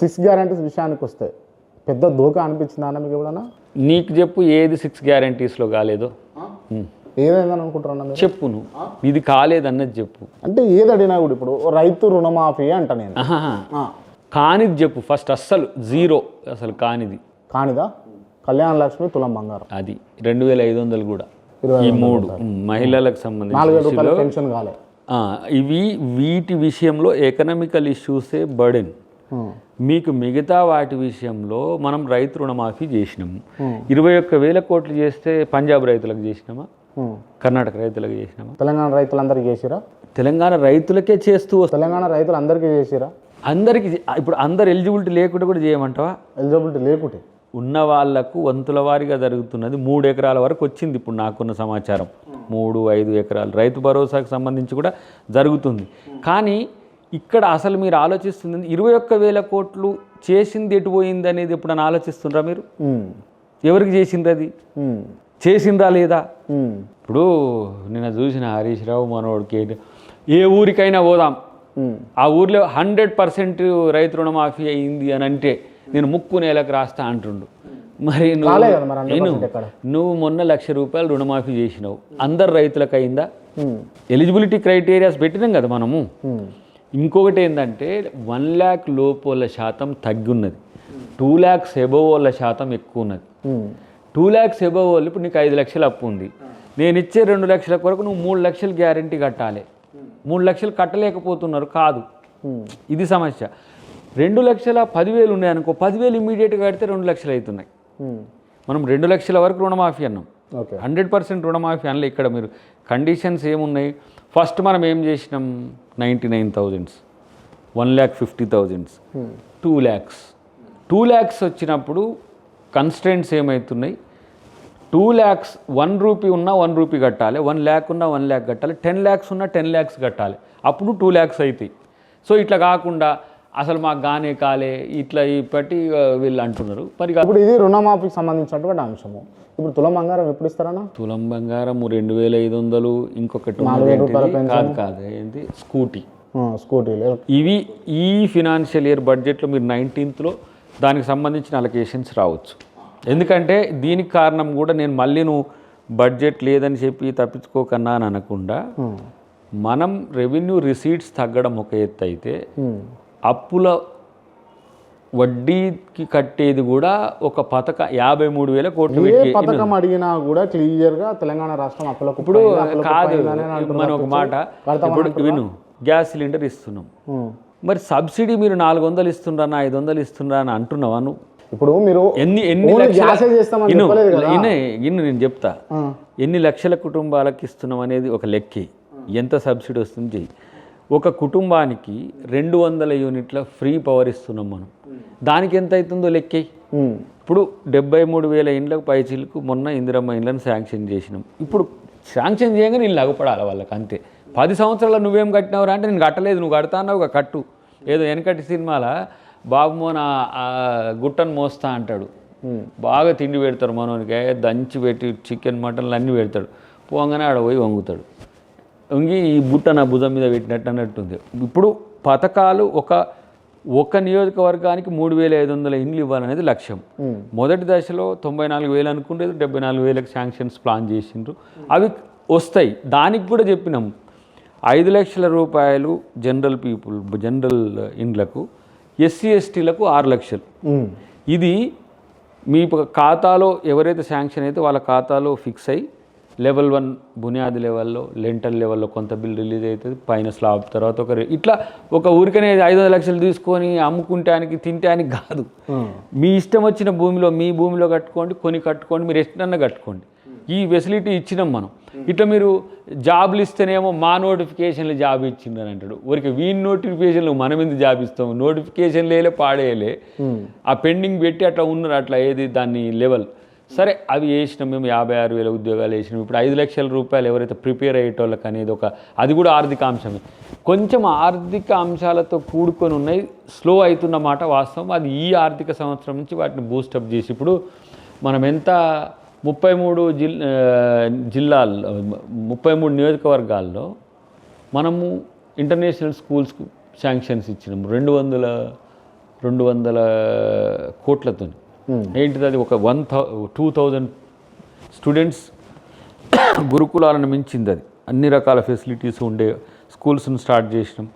Six guarantees విషయానికి వస్తే పెద్ద దోకా అనిపించిందా అన్న మీకు ఎప్పుడన్నా? నీకు చెప్పు ఏది సిక్స్ గ్యారంటీస్లో కాలేదో. ఏదైందని అనుకుంటారన్న మీరు? చెప్పు నువ్వు ఇది కాలేదన్నది చెప్పు. అంటే ఏది అడిగినా కూడా ఇప్పుడు రైతు రుణమాఫీ అంట నేను. కానిది చెప్పు ఫస్ట్ అస్సలు జీరో అసలు కానిది. కానిదా? కళ్యాణ లక్ష్మి తులం బంగారం. అది రెండు వేల ఐదు వందలు కూడా. ఈ మూడు. మహిళలకు సంబంధించి ఇవి వీటి విషయంలో ఎకనామికల్ ఇష్యూసే బర్డెన్ మీకు మిగతా వాటి విషయంలో మనం రైతు రుణమాఫీ చేసినాము ఇరవై ఒక్క వేల కోట్లు చేస్తే పంజాబ్ రైతులకు చేసినామా. కర్ణాటక రైతులకు చేసినామా? తెలంగాణ రైతులందరికీ చేసిరా? తెలంగాణ రైతులకే చేస్తూ తెలంగాణ రైతులు అందరికీ చేసిరా? అందరికి ఇప్పుడు అందరు ఎలిజిబిలిటీ లేకుండా కూడా చేయమంటావా? ఎలిజిబిలిటీ లేకుంటే? ఉన్న వాళ్ళకు వంతుల వారీగా జరుగుతున్నది మూడు ఎకరాల వరకు వచ్చింది ఇప్పుడు నాకున్న సమాచారం. మూడు ఐదు ఎకరాలు. రైతు భరోసాకు సంబంధించి కూడా జరుగుతుంది. కానీ ఇక్కడ అసలు మీరు ఆలోచిస్తుంది ఇరవై ఒక్క వేల కోట్లు చేసింది ఎటు పోయింది అనేది ఎప్పుడైనా ఆలోచిస్తుండ్రా మీరు? ఎవరికి చేసిండ్రు అది? చేసిండ్రా లేదా? ఇప్పుడు నిన్న చూసిన హరీష్ రావు మనోడికి ఏ ఊరికైనా పోదాం. ఆ ఊర్లో హండ్రెడ్ పర్సెంట్ రైతు రుణమాఫీ అయింది అని అంటే నేను ముక్కు నేలకు రాస్తా అంటుండు. మరి నువ్వు 100% ఎక్కడ? నువ్వు? మొన్న లక్ష రూపాయలు రుణమాఫీ చేసినావు. అందరు రైతులకు అయిందా? ఎలిజిబిలిటీ క్రైటీరియాస్ పెట్టినాం కదా మనము. ఇంకొకటి ఏంటంటే వన్ ల్యాక్ లోపోల శాతం తగ్గున్నది. టూ ల్యాక్స్ ఎబోవ్ వాళ్ళ శాతం ఎక్కువ ఉన్నది టూ ల్యాక్స్ ఎబోవ్ వాళ్ళు ఇప్పుడు నీకు ఐదు లక్షలు అప్పు ఉంది. నేను ఇచ్చే రెండు లక్షల కొరకు నువ్వు మూడు లక్షలు గ్యారంటీ కట్టాలి. మూడు లక్షలు కట్టలేకపోతున్నారు కాదు. ఇది సమస్య. రెండు లక్షల పదివేలు ఉన్నాయనుకో పదివేలు ఇమీడియట్గా కడితే రెండు లక్షలు అవుతున్నాయి. మనం రెండు లక్షల వరకు రుణమాఫీ అన్నాం. హండ్రెడ్ పర్సెంట్ రుణమాఫీ అనలే ఇక్కడ మీరు. కండిషన్స్ ఏమున్నాయి? ఫస్ట్ మనం ఏం చేసినాం? Ninety nine thousands. One lakh fifty thousands. Um, two lakhs. Two lakhs వచ్చినప్పుడు కన్స్టెంట్స్ ఏమవుతున్నాయి టూ ల్యాక్స్ వన్ రూపీ ఉన్నా వన్ రూపీ కట్టాలి. వన్ ల్యాక్ ఉన్నా వన్ ల్యాక్ కట్టాలి. టెన్ ల్యాక్స్ ఉన్నా టెన్ ల్యాక్స్ కట్టాలి. అప్పుడు టూ ల్యాక్స్ అవుతాయి సో ఇట్లా కాకుండా అసలు మాకు గానే కాలే ఇట్లా ఇప్పటి వీళ్ళు అంటున్నారు. మరి ఇప్పుడు ఇది రుణమాఫీకి సంబంధించినటువంటి అంశము. ఇప్పుడు తులం బంగారం ఎప్పుడు ఇస్తారన్నా? తులం బంగారం రెండు వేల ఐదు వందలు ఇంకొకటి? కాదు కాదు ఏంటి? స్కూటీ. ఆ, స్కూటీలు ఇవి ఈ ఫినాన్షియల్ ఇయర్ బడ్జెట్లో మీరు నైన్టీన్త్లో దానికి సంబంధించిన అలొకేషన్స్ రావచ్చు. ఎందుకంటే దీనికి కారణం కూడా నేను మళ్ళీ నువ్వు బడ్జెట్ లేదని చెప్పి తప్పించుకోకన్నా అని అనకుండా మనం రెవెన్యూ రిసీట్స్ తగ్గడం ఒక ఎత్తు అయితే అప్పుల వడ్డీకి కట్టేది కూడా ఒక పథక యాభై మూడు వేల కోట్లు ఏ పథకం అడిగినా కూడా క్లియర్గా తెలంగాణ రాష్ట్రం అప్పులకు ఇప్పుడు కాదు మనం ఒక మాట ఇప్పుడు విను గ్యాస్ సిలిండర్ ఇస్తున్నాం. మరి సబ్సిడీ మీరు నాలుగు వందలు ఇస్తుండ్రా ఐదు వందలు ఇస్తుండ్రా అని అంటున్నావా నువ్వు? ఇప్పుడు మీరు ఎన్ని ఎన్ని ఓన్లీ లక్షల గ్యాసే చేస్తామని ఇను, చెప్పలేదు కదా. ఇనే, ఇను నేను చెప్తా. ఎన్ని లక్షల కుటుంబాలకు ఇస్తున్నాం అనేది ఒక లెక్కే. ఎంత సబ్సిడీ వస్తుంది చెయ్యి. ఒక కుటుంబానికి రెండు వందల యూనిట్ల ఫ్రీ పవర్ ఇస్తున్నాం మనం. దానికి ఎంత అవుతుందో లెక్కే. ఇప్పుడు డెబ్బై మూడు వేల ఇండ్లకు పైచీలకు మొన్న ఇందిరమ్మ ఇండ్లను శాంక్షన్ చేసినాం. ఇప్పుడు శాంక్షన్ చేయగానే నేను లగపడాలి వాళ్ళకి అంతే. పది సంవత్సరాలు నువ్వేం కట్టినావురా అంటే నేను కట్టలేదు నువ్వు కడతా అన్నావు కట్టు. ఏదో వెనకటి సినిమాల బాబు మోన గుట్టను మోస్తా అంటాడు. బాగా తిండి పెడతారు మనోనికి దంచి పెట్టి చికెన్ మటన్లు అన్నీ పెడతాడు. పోగానే ఆడ పోయి వంగుతాడు. వంగి ఈ బుట్ట నా భుజం మీద పెట్టినట్టు అన్నట్టుంది. ఇప్పుడు పథకాలు ఒక ఒక నియోజకవర్గానికి మూడు వేల ఐదు వందల ఇండ్లు ఇవ్వాలనేది లక్ష్యం. మొదటి దశలో తొంభై నాలుగు వేలు అనుకుంటే డెబ్బై నాలుగు వేలకు శాంక్షన్స్ ప్లాన్ చేసిండ్రు. అవి వస్తాయి. దానికి కూడా చెప్పినాం. ఐదు లక్షల రూపాయలు జనరల్ పీపుల్ జనరల్ ఇండ్లకు ఎస్సీ ఎస్టీలకు ఆరు లక్షలు. ఇది మీ ఖాతాలో ఎవరైతే శాంక్షన్ అయితే వాళ్ళ ఖాతాలో ఫిక్స్ అయ్యి లెవెల్ వన్ బునియాది లెవెల్లో లెంటల్ లెవెల్లో కొంత బిల్ రిలీజ్ అవుతుంది పైన స్లాబ్ తర్వాత ఒక ఇట్లా ఒక ఊరికనే ఐదు వందల లక్షలు తీసుకొని అమ్ముకుంటానికి తింటానికి కాదు. ఉమ్, మీ ఇష్టం వచ్చిన భూమిలో మీ భూమిలో కట్టుకోండి కొని కట్టుకోండి మీరు ఎಷ್ಟన్నా కట్టుకోండి. ఈ ఫెసిలిటీ ఇచ్చినాం మనం. ఇట్లా మీరు జాబ్లు ఇస్తేనేమో మా నోటిఫికేషన్లు జాబ్ ఇచ్చిందని అంటాడు. ఊరికి వీని నోటిఫికేషన్లు మనం ఎందుకు జాబ్ ఇస్తాం? నోటిఫికేషన్ లేలే పాడేయలే. ఆ పెండింగ్ పెట్టి అట్లా ఉన్నారు అట్లా ఏది దాన్ని లెవెల్. సరే అవి వేసినాం మేము యాభై ఆరు వేల ఉద్యోగాలు వేసినాం. ఇప్పుడు ఐదు లక్షల రూపాయలు ఎవరైతే ప్రిపేర్ అయ్యేటోళ్ళకి అనేది ఒక అది కూడా ఆర్థిక అంశమే. కొంచెం ఆర్థిక అంశాలతో కూడుకొని ఉన్నాయి. స్లో అవుతున్న మాట వాస్తవం. అది ఈ ఆర్థిక సంవత్సరం నుంచి వాటిని బూస్టప్ చేసి ఇప్పుడు మనం ఎంత ముప్పై మూడు జిల్ జిల్లాల్లో ముప్పై మూడు నియోజకవర్గాల్లో మనము ఇంటర్నేషనల్ స్కూల్స్కు శాంక్షన్స్ ఇచ్చినాము. రెండు వందల రెండు వందల కోట్లతోని. ఏంటిది అది? ఒక one thou two thousand students గురుకులాలను మించింది అది. అన్ని రకాల ఫెసిలిటీస్ ఉండే స్కూల్స్ను స్టార్ట్ చేసినాం.